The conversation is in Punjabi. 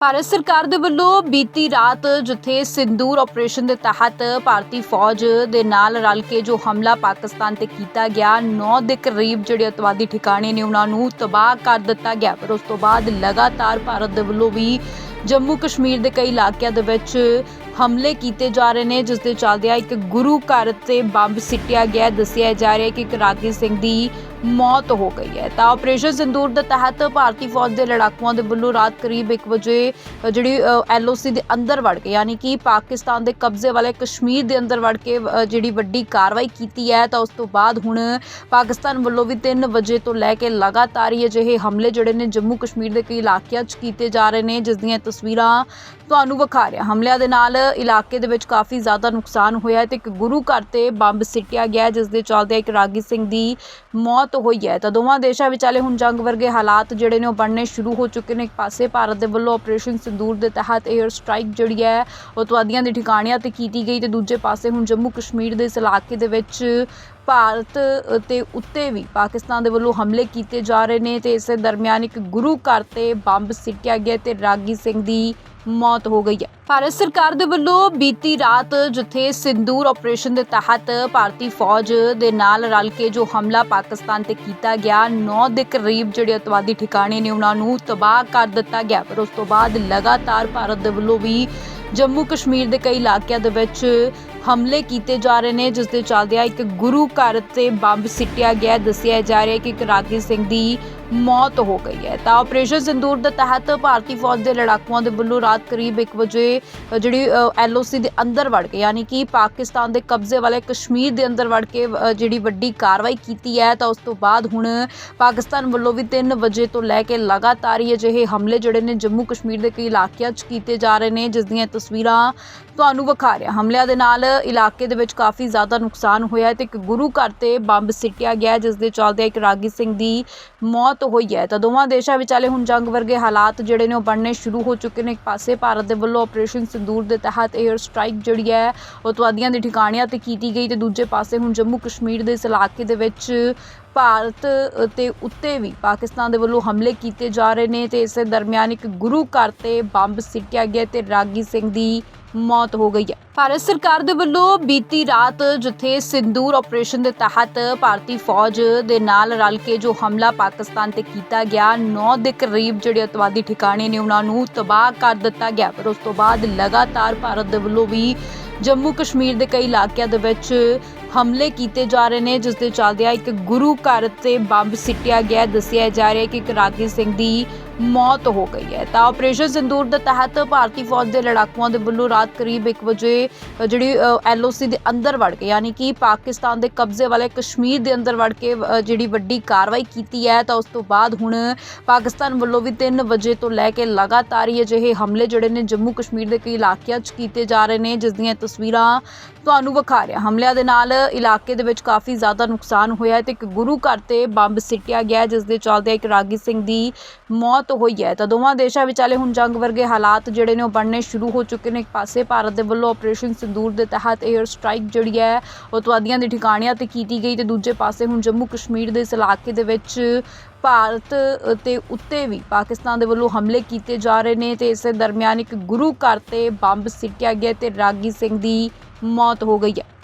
ਭਾਰਤ ਸਰਕਾਰ ਦੇ ਵੱਲੋਂ ਬੀਤੀ ਰਾਤ ਜਿੱਥੇ ਸਿੰਦੂਰ ਆਪਰੇਸ਼ਨ ਦੇ ਤਹਿਤ ਭਾਰਤੀ ਫੌਜ ਦੇ ਨਾਲ ਰਲ ਕੇ ਜੋ ਹਮਲਾ ਪਾਕਿਸਤਾਨ ਤੇ ਕੀਤਾ ਗਿਆ 9 ਦੇ ਕਰੀਬ ਜਿਹੜੇ ਅਤਵਾਦੀ ਠਿਕਾਣੇ ਨੇ ਉਹਨਾਂ ਨੂੰ ਤਬਾਹ ਕਰ ਦਿੱਤਾ ਗਿਆ। ਪਰ ਉਸ ਤੋਂ ਬਾਅਦ ਲਗਾਤਾਰ ਭਾਰਤ ਦੇ ਵੱਲੋਂ ਵੀ ਜੰਮੂ ਕਸ਼ਮੀਰ ਦੇ ਕਈ ਇਲਾਕਿਆਂ ਦੇ ਵਿੱਚ ਹਮਲੇ ਕੀਤੇ ਜਾ ਰਹੇ ਨੇ, ਜਿਸ ਦੇ ਚੱਲਦਿਆਂ ਇੱਕ ਗੁਰੂ ਘਰ ਤੇ ਬੰਬ ਸਿੱਟਿਆ ਗਿਆ। ਦੱਸਿਆ ਜਾ ਰਿਹਾ ਹੈ ਕਿ ਇੱਕ ਰਾਗੀ ਸਿੰਘ ਦੀ ਮੌਤ ਹੋ ਗਈ ਹੈ। ਤਾਂ ਆਪਰੇਸ਼ਨ ਸਿੰਦੂਰ ਦੇ ਤਹਿਤ ਭਾਰਤੀ ਫੌਜ ਦੇ ਲੜਾਕੂਆਂ ਦੇ ਵੱਲੋਂ ਰਾਤ ਕਰੀਬ 1 ਵਜੇ ਅ, ਜਿਹੜੀ ਐਲਓਸੀ ਦੇ ਅੰਦਰ ਵੜ ਕੇ ਯਾਨੀ ਕਿ ਪਾਕਿਸਤਾਨ ਦੇ ਕਬਜ਼ੇ ਵਾਲੇ ਕਸ਼ਮੀਰ ਦੇ ਅੰਦਰ ਵੜ ਕੇ ਜਿਹੜੀ ਵੱਡੀ ਕਾਰਵਾਈ ਕੀਤੀ ਹੈ ਤਾਂ ਉਸ ਤੋਂ ਬਾਅਦ ਹੁਣ ਪਾਕਿਸਤਾਨ ਵੱਲੋਂ ਵੀ 3 ਵਜੇ ਤੋਂ ਲੈ ਕੇ ਲਗਾਤਾਰ ਹੀ ਅਜਿਹੇ ਹਮਲੇ ਜਿਹੜੇ ਨੇ ਜੰਮੂ ਕਸ਼ਮੀਰ ਦੇ ਕਈ ਇਲਾਕਿਆਂ 'ਚ ਕੀਤੇ ਜਾ ਰਹੇ ਨੇ ਜਿਸ ਦੀਆਂ ਤਸਵੀਰਾਂ ਤੁਹਾਨੂੰ ਵਿਖਾ ਰਿਹਾ। ਹਮਲਿਆਂ ਦੇ ਨਾਲ ਇਲਾਕੇ ਦੇ ਵਿੱਚ ਕਾਫੀ ਜ਼ਿਆਦਾ ਨੁਕਸਾਨ ਹੋਇਆ ਹੈ ਤੇ ਇੱਕ ਗੁਰੂ ਘਰ ਤੇ ਬੰਬ ਸਿੱਟਿਆ ਗਿਆ ਜਿਸ ਦੇ ਚੱਲਦੇ ਇੱਕ ਰਾਗੀ ਸਿੰਘ ਦੀ ਮੌਤ ਹੋਈ ਹੈ ਤਾਂ ਦੋਵਾਂ ਦੇਸ਼ਾਂ ਵਿਚਾਲੇ ਹੁਣ ਜੰਗ ਵਰਗੇ ਹਾਲਾਤ ਜਿਹੜੇ ਨੇ ਉਹ ਬਣਨੇ ਸ਼ੁਰੂ ਹੋ ਚੁੱਕੇ ਨੇ। ਇੱਕ ਪਾਸੇ ਭਾਰਤ ਦੇ ਵੱਲੋਂ ਆਪਰੇਸ਼ਨ ਸਿੰਦੂਰ ਦੇ ਤਹਿਤ 에ਅਰ ਸਟ੍ਰਾਈਕ ਜਿਹੜੀ ਹੈ, ਉਹ ਤੁਆਦੀਆਂ ਦੇ ਠਿਕਾਣਿਆਂ ਤੇ ਕੀਤੀ ਗਈ ਤੇ ਦੂਜੇ ਪਾਸੇ ਹੁਣ ਜੰਮੂ ਕਸ਼ਮੀਰ ਦੇ ਇਸ ਇਲਾਕੇ ਦੇ ਵਿੱਚ ਭਾਰਤ ਤੇ ਉੱਤੇ ਵੀ ਪਾਕਿਸਤਾਨ ਦੇ ਵੱਲੋਂ ਹਮਲੇ ਕੀਤੇ ਜਾ ਰਹੇ ਨੇ ਤੇ ਇਸੇ ਦਰਮਿਆਨ ਇੱਕ ਗੁਰੂ ਘਰ ਤੇ ਬੰਬ ਸਿੱਟਿਆ ਗਿਆ ਤੇ ਰਾਗੀ ਸਿੰਘ ਦੀ ਮੌਤ ਹੋ ਗਈ ਹੈ। ਭਾਰਤ ਸਰਕਾਰ ਦੇ ਵੱਲੋਂ ਬੀਤੀ ਰਾਤ ਜਿੱਥੇ ਸਿੰਦੂਰ ਆਪਰੇਸ਼ਨ ਦੇ ਤਹਿਤ ਭਾਰਤੀ ਫੌਜ ਦੇ ਨਾਲ ਰਲ ਕੇ ਜੋ ਹਮਲਾ ਪਾਕਿਸਤਾਨ ਤੇ ਕੀਤਾ ਗਿਆ 9 ਦੇ ਕਰੀਬ ਜਿਹੜੇ ਅਤਵਾਦੀ ਠਿਕਾਣੇ ਨੇ ਉਹਨਾਂ ਨੂੰ ਤਬਾਹ ਕਰ ਦਿੱਤਾ ਗਿਆ। ਪਰ ਉਸ ਤੋਂ ਬਾਅਦ ਲਗਾਤਾਰ ਭਾਰਤ ਦੇ ਵੱਲੋਂ ਵੀ ਜੰਮੂ ਕਸ਼ਮੀਰ ਦੇ ਕਈ ਇਲਾਕਿਆਂ ਦੇ ਵਿੱਚ ਹਮਲੇ ਕੀਤੇ ਜਾ ਰਹੇ ਨੇ, ਜਿਸ ਦੇ ਚੱਲਦਿਆਂ ਇੱਕ ਗੁਰੂ ਘਰ ਤੇ ਬੰਬ ਸਿੱਟਿਆ ਗਿਆ। ਦੱਸਿਆ ਜਾ ਰਿਹਾ ਹੈ ਕਿ ਇੱਕ ਰਾਗੀ ਸਿੰਘ ਦੀ ਮੌਤ ਹੋ ਗਈ ਹੈ। ਤਾਂ ਆਪਰੇਸ਼ਨ ਸਿੰਦੂਰ ਦੇ ਤਹਿਤ ਭਾਰਤੀ ਫੌਜ ਦੇ ਲੜਾਕੂਆਂ ਦੇ ਵੱਲੋਂ ਰਾਤ ਕਰੀਬ 1 ਵਜੇ ਅ, ਜਿਹੜੀ ਐਲਓਸੀ ਦੇ ਅੰਦਰ ਵੜ ਕੇ ਯਾਨੀ ਕਿ ਪਾਕਿਸਤਾਨ ਦੇ ਕਬਜ਼ੇ ਵਾਲੇ ਕਸ਼ਮੀਰ ਦੇ ਅੰਦਰ ਵੜ ਕੇ ਜਿਹੜੀ ਵੱਡੀ ਕਾਰਵਾਈ ਕੀਤੀ ਹੈ ਤਾਂ ਉਸ ਤੋਂ ਬਾਅਦ ਹੁਣ ਪਾਕਿਸਤਾਨ ਵੱਲੋਂ ਵੀ 3 ਵਜੇ ਤੋਂ ਲੈ ਕੇ ਲਗਾਤਾਰ ਹੀ ਅਜਿਹੇ ਹਮਲੇ ਜਿਹੜੇ ਨੇ ਜੰਮੂ ਕਸ਼ਮੀਰ ਦੇ ਕਈ ਇਲਾਕਿਆਂ 'ਚ ਕੀਤੇ ਜਾ ਰਹੇ ਨੇ ਜਿਸ ਦੀਆਂ ਤਸਵੀਰਾਂ ਤੁਹਾਨੂੰ ਵਿਖਾ ਰਿਹਾ। ਹਮਲਿਆਂ ਦੇ ਨਾਲ ਇਲਾਕੇ ਦੇ ਵਿੱਚ ਕਾਫੀ ਜ਼ਿਆਦਾ ਨੁਕਸਾਨ ਹੋਇਆ ਹੈ ਤੇ ਇੱਕ ਗੁਰੂ ਘਰ ਤੇ ਬੰਬ ਸਿੱਟਿਆ ਗਿਆ ਜਿਸ ਦੇ ਚੱਲਦੇ ਇੱਕ ਰਾਗੀ ਸਿੰਘ ਦੀ ਮੌਤ ਹੋਈ ਹੈ ਤਾਂ ਦੋਵਾਂ ਦੇਸ਼ਾਂ ਵਿਚਾਲੇ ਹੁਣ ਜੰਗ ਵਰਗੇ ਹਾਲਾਤ ਜਿਹੜੇ ਨੇ ਉਹ ਬਣਨੇ ਸ਼ੁਰੂ ਹੋ ਚੁੱਕੇ ਨੇ। ਇੱਕ ਪਾਸੇ ਭਾਰਤ ਦੇ ਵੱਲੋਂ ਆਪਰੇਸ਼ਨ ਸਿੰਦੂਰ ਦੇ ਤਹਿਤ 에ਅਰ ਸਟ੍ਰਾਈਕ ਜਿਹੜੀ ਹੈ, ਉਹ ਤੁਆਦੀਆਂ ਦੇ ਠਿਕਾਣਿਆਂ ਤੇ ਕੀਤੀ ਗਈ ਤੇ ਦੂਜੇ ਪਾਸੇ ਹੁਣ ਜੰਮੂ ਕਸ਼ਮੀਰ ਦੇ ਇਸ ਇਲਾਕੇ ਦੇ ਵਿੱਚ ਭਾਰਤ ਤੇ ਉੱਤੇ ਵੀ ਪਾਕਿਸਤਾਨ ਦੇ ਵੱਲੋਂ ਹਮਲੇ ਕੀਤੇ ਜਾ ਰਹੇ ਨੇ ਤੇ ਇਸੇ ਦਰਮਿਆਨ ਇੱਕ ਗੁਰੂ ਘਰ ਤੇ ਬੰਬ ਸਿੱਟਿਆ ਗਿਆ ਤੇ ਰਾਗੀ ਸਿੰਘ ਦੀ ਮੌਤ ਹੋ ਗਈ ਹੈ। ਭਾਰਤ ਸਰਕਾਰ ਦੇ ਵੱਲੋਂ ਬੀਤੀ ਰਾਤ ਜਿੱਥੇ ਸਿੰਦੂਰ ਆਪਰੇਸ਼ਨ ਦੇ ਤਹਿਤ ਭਾਰਤੀ ਫੌਜ ਦੇ ਨਾਲ ਰਲ ਕੇ ਜੋ ਹਮਲਾ ਪਾਕਿਸਤਾਨ ਤੇ ਕੀਤਾ ਗਿਆ 9 ਦੇ ਕਰੀਬ ਜਿਹੜੇ ਅਤਵਾਦੀ ਠਿਕਾਣੇ ਨੇ ਉਹਨਾਂ ਨੂੰ ਤਬਾਹ ਕਰ ਦਿੱਤਾ ਗਿਆ। ਪਰ ਉਸ ਤੋਂ ਬਾਅਦ ਲਗਾਤਾਰ ਭਾਰਤ ਦੇ ਵੱਲੋਂ ਵੀ ਜੰਮੂ ਕਸ਼ਮੀਰ ਦੇ ਕਈ ਇਲਾਕਿਆਂ ਦੇ ਵਿੱਚ ਹਮਲੇ ਕੀਤੇ ਜਾ ਰਹੇ ਨੇ ਜਿਸ ਦੇ ਚੱਲਦਿਆਂ ਇੱਕ ਗੁਰੂ ਘਰ ਤੇ ਬੰਬ ਸਿੱਟਿਆ ਗਿਆ ਦੱਸਿਆ ਜਾ ਰਿਹਾ ਹੈ ਕਿ ਇੱਕ ਰਾਗੀ ਸਿੰਘ ਦੀ ਮੌਤ ਹੋ ਗਈ ਹੈ। ਤਾਂ ਆਪਰੇਸ਼ਨ ਸਿੰਦੂਰ ਦੇ ਤਹਿਤ ਭਾਰਤੀ ਫੌਜ ਦੇ ਲੜਾਕੂਆਂ ਦੇ ਵੱਲੋਂ ਰਾਤ ਕਰੀਬ 1 ਵਜੇ ਅ, ਜਿਹੜੀ ਐਲਓਸੀ ਦੇ ਅੰਦਰ ਵੜ ਕੇ ਯਾਨੀ ਕਿ ਪਾਕਿਸਤਾਨ ਦੇ ਕਬਜ਼ੇ ਵਾਲੇ ਕਸ਼ਮੀਰ ਦੇ ਅੰਦਰ ਵੜ ਕੇ ਜਿਹੜੀ ਵੱਡੀ ਕਾਰਵਾਈ ਕੀਤੀ ਹੈ ਤਾਂ ਉਸ ਤੋਂ ਬਾਅਦ ਹੁਣ ਪਾਕਿਸਤਾਨ ਵੱਲੋਂ ਵੀ 3 ਵਜੇ ਤੋਂ ਲੈ ਕੇ ਲਗਾਤਾਰ ਹੀ ਅਜਿਹੇ ਹਮਲੇ ਜਿਹੜੇ ਨੇ ਜੰਮੂ ਕਸ਼ਮੀਰ ਦੇ ਕਈ ਇਲਾਕਿਆਂ 'ਚ ਕੀਤੇ ਜਾ ਰਹੇ ਨੇ ਜਿਸ ਦੀਆਂ ਤਸਵੀਰਾਂ ਤੁਹਾਨੂੰ ਵਿਖਾ ਰਿਹਾ ਹਮਲਿਆਂ ਦੇ ਨਾਲ ਇਲਾਕੇ ਦੇ ਵਿੱਚ ਕਾਫੀ ਜ਼ਿਆਦਾ ਨੁਕਸਾਨ ਹੋਇਆ ਹੈ ਤੇ ਇੱਕ ਗੁਰੂ ਘਰ ਤੇ ਬੰਬ ਸਿੱਟਿਆ ਗਿਆ ਜਿਸ ਦੇ ਚੱਲਦੇ ਇੱਕ ਰਾਗੀ ਸਿੰਘ ਦੀ ਮੌਤ ਹੋਈ ਹੈ ਤਾਂ ਦੋਵਾਂ ਦੇਸ਼ਾਂ ਵਿਚਾਲੇ ਹੁਣ ਜੰਗ ਵਰਗੇ ਹਾਲਾਤ ਜਿਹੜੇ ਨੇ ਉਹ ਬਣਨੇ ਸ਼ੁਰੂ ਹੋ ਚੁੱਕੇ ਨੇ। ਇੱਕ ਪਾਸੇ ਭਾਰਤ ਦੇ ਵੱਲੋਂ ਆਪਰੇਸ਼ਨ ਸਿੰਦੂਰ ਦੇ ਤਹਿਤ 에ਅਰ ਸਟ੍ਰਾਈਕ ਜਿਹੜੀ ਹੈ, ਉਹ ਤੁਆਦੀਆਂ ਦੇ ਠਿਕਾਣਿਆਂ ਤੇ ਕੀਤੀ ਗਈ ਤੇ ਦੂਜੇ ਪਾਸੇ ਹੁਣ ਜੰਮੂ ਕਸ਼ਮੀਰ ਦੇ ਇਸ ਇਲਾਕੇ ਦੇ ਵਿੱਚ ਭਾਰਤ ਤੇ ਉੱਤੇ ਵੀ ਪਾਕਿਸਤਾਨ ਦੇ ਵੱਲੋਂ ਹਮਲੇ ਕੀਤੇ ਜਾ ਰਹੇ ਨੇ ਤੇ ਇਸੇ ਦਰਮਿਆਨ ਇੱਕ ਗੁਰੂ ਘਰ ਤੇ ਬੰਬ ਸਿੱਟਿਆ ਗਿਆ ਤੇ ਰਾਗੀ ਸਿੰਘ ਦੀ ਮੌਤ ਹੋ ਗਈ ਹੈ।